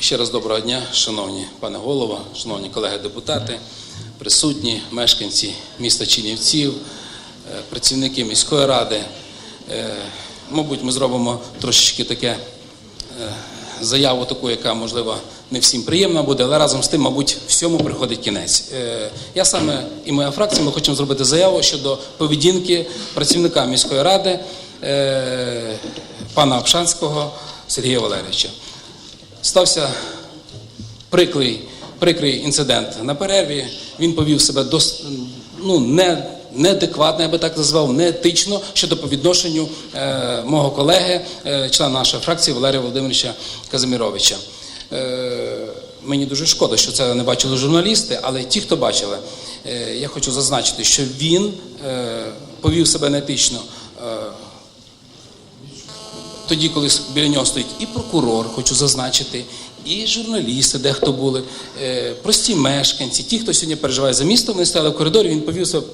Ще раз доброго дня, шановні пане голово, шановні колеги-депутати, присутні, мешканці міста Чинівців, е, працівники міської ради. Е, Мабуть, ми зробимо трошечки таке е, заяву таку, яка, можливо, не всім приємна буде, але разом з тим, мабуть, всьому приходить кінець. Я саме і моя фракція, ми хочемо зробити заяву щодо поведінки працівника міської ради пана Обшанського Сергія Валерійовича. Стався прикрий, прикрий інцидент на перерві. Він повів себе дос, ну, не, неадекватно, я би так назвав, неетично щодо по відношенню е, мого колеги, е, члена нашої фракції Валерія Володимировича Казиміровича. Е, мені дуже шкода, що це не бачили журналісти, але ті, хто бачили, е, я хочу зазначити, що він е, повів себе неетично. Тоді, коли біля нього стоїть і прокурор, хочу зазначити, і журналісти, дехто були, е, прості мешканці, ті, хто сьогодні переживає за місто, вони стояли в коридорі, він повів себе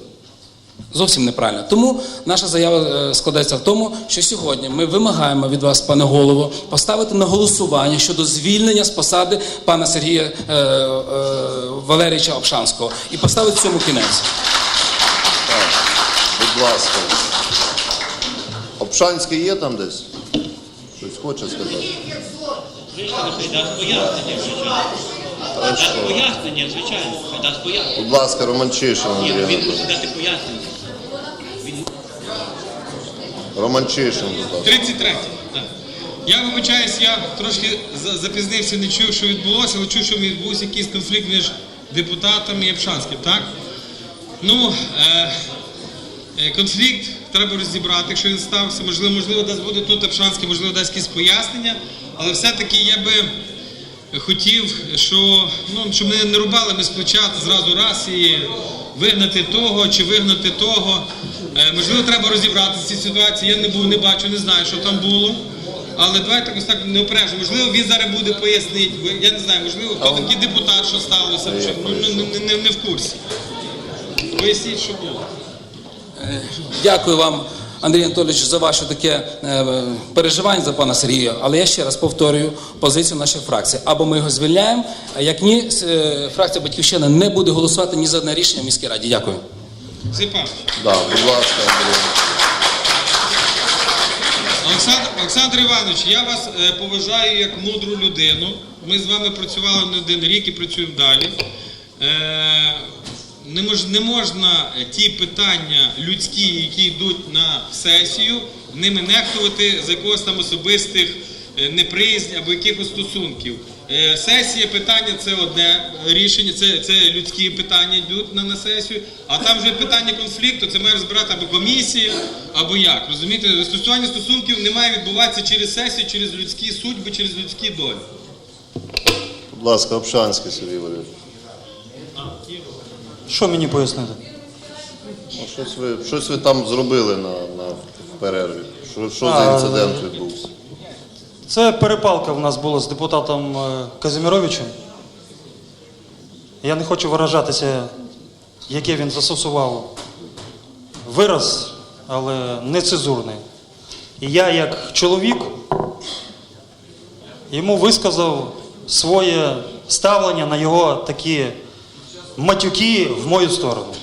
зовсім неправильно. Тому наша заява е, складається в тому, що сьогодні ми вимагаємо від вас, пане голово, поставити на голосування щодо звільнення з посади пана Сергія е, е, Валерійовича Обшанського і поставити цьому кінець. Так, будь ласка. Обшанський є там десь? Щось хоче сказати? Дасть пояснення, звичайно. Дасть пояснення. Будь ласка, Романчишин Андрій він Анатолійович. мусить дати пояснення. Романчишин, будь ласка. 33. Так. Я вибачаюсь, я трошки за- запізнився, не чув, що відбулося, але чув, що відбувся якийсь конфлікт між депутатами і Обшанським, так? Ну, е, конфлікт треба розібрати, якщо він стався. Можливо, можливо, десь буде тут Обшанський, можливо, дасть якісь пояснення, але все-таки я би хотів, що, ну, щоб не, не рубали ми з плеча зразу раз і вигнати того чи вигнати того. Е, можливо, треба розібратися в цій ситуації. Я не був, не бачу, не знаю, що там було. Але давайте якось так не обережно. Можливо, він зараз буде пояснити. Я не знаю, можливо, хто такий депутат, що сталося, ну, не, не, не в курсі. Поясніть, що було. Дякую вам, Андрій Анатолійович, за ваше таке е, переживання за пана Сергія. Але я ще раз повторюю позицію нашої фракції. Або ми його звільняємо, а як ні, е, фракція Батьківщина не буде голосувати ні за одне рішення в міській раді. Дякую. Да, будь ласка, Андрій. Олександр, Олександр Іванович, я вас е, поважаю як мудру людину. Ми з вами працювали не один рік і працюємо далі. Не, мож, не можна е, ті питання людські, які йдуть на сесію, ними нехтувати з якогось там особистих е, неприязнь або якихось стосунків. Е, Сесія питання це одне рішення, це, це людські питання йдуть на, на сесію, а там вже питання конфлікту, це має розбирати або комісія, або як. Розумієте, застосування стосунків не має відбуватися через сесію, через людські судьби, через людські долі. Будь ласка, Обшанський Сергій Валерійович. Що мені пояснити? Ну, щось, ви, щось ви там зробили на, на перерві. Що, що за А, інцидент відбувся? Це перепалка в нас була з депутатом е, Казиміровичем. Я не хочу виражатися, яке він застосував вираз, але нецензурний. І я, як чоловік, йому висказав своє ставлення на його такі матюки в мою сторону.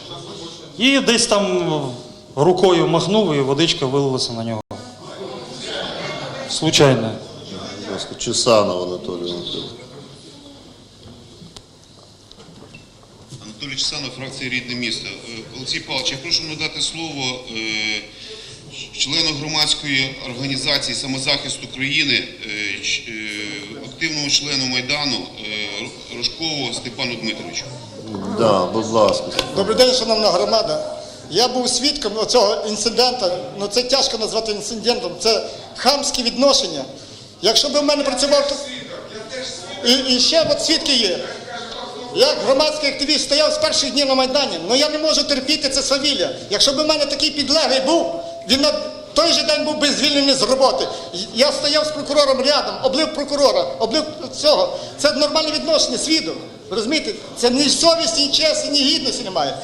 І десь там рукою махнув, і водичка вилилася на нього. Случайно. Ласка, Анатолій Анатолійович. Анатолій Чесанов, фракція Рідне місто. Е, Олексій Павлович, я прошу надати слово е, члену громадської організації Самозахист України, е, активному члену Майдану Рожкову Степану Дмитровичу. Да, будь ласка. Добрий день, шановна громада. Я був свідком цього інциденту. Ну це тяжко назвати інцидентом. Це хамське відношення. Якщо б в мене працював то і, і ще от свідки є. Я громадський активіст стояв з перших днів на Майдані, але я не можу терпіти це свавілля. Якщо б в мене такий підлеглий був, він на той же день був би звільнений з роботи. Я стояв з прокурором рядом, облив прокурора, облив цього. Це нормальне відношення, свідок. Розумієте? Це ні совісті, ні честі, ні гідності немає.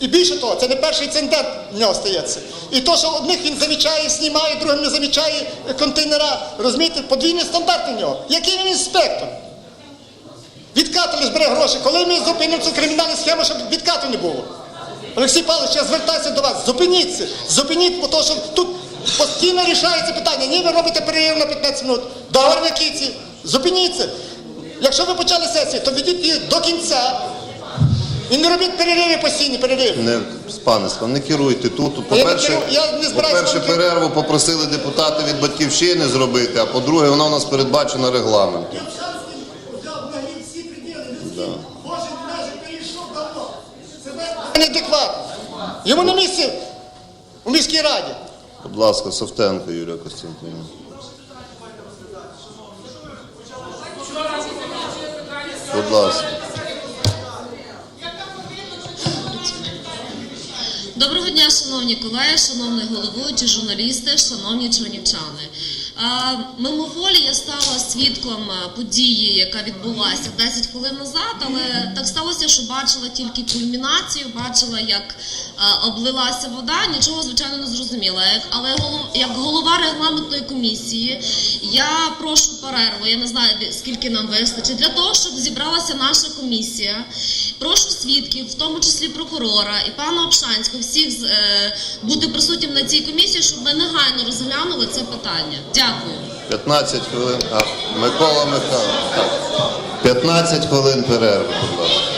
І більше того, це не перший інцидент в нього стається. І то, що одних він замічає, знімає, другим не замічає контейнера. Розумієте, подвійні стандарти в нього. Який він інспектор? Відкатили збере гроші. Коли ми зупинимо цю кримінальну схему, щоб відкату не було. Олексій Павлович, я звертаюся до вас. Зупиніться. Зупиніть, бо то, що тут постійно рішається питання. Ні, ви робите перерив на 15 минут. Договор на кінці. Зупиніться. Якщо ви почали сесію, то ведіть її до кінця. І не робіть перериви постійні перериви. Не, панество, не керуйте тут. Я не По-перше, я не по-перше, перерву попросили депутати від батьківщини зробити, а по-друге, вона у нас передбачена регламентом. Неадекватно. Йому на місці у міській раді. Будь ласка, Савтенко Юлія Костянтинівна. Будь ласка. Доброго дня, шановні колеги, шановний головуючий, журналісти, шановні чернівчани. Мимоволі я стала свідком події, яка відбулася 10 хвилин назад, але так сталося, що бачила тільки кульмінацію, бачила, як облилася вода, нічого звичайно не зрозуміла. Але як голова регламентної комісії я прошу перерву. Я не знаю скільки нам вистачить для того, щоб зібралася наша комісія. Прошу свідків, в тому числі прокурора і пана Обшанського, всіх е, бути присутнім на цій комісії, щоб ми негайно розглянули це питання. Дякую. 15 хвилин. А, Микола Михайлович. Так. 15 хвилин перерви, будь ласка.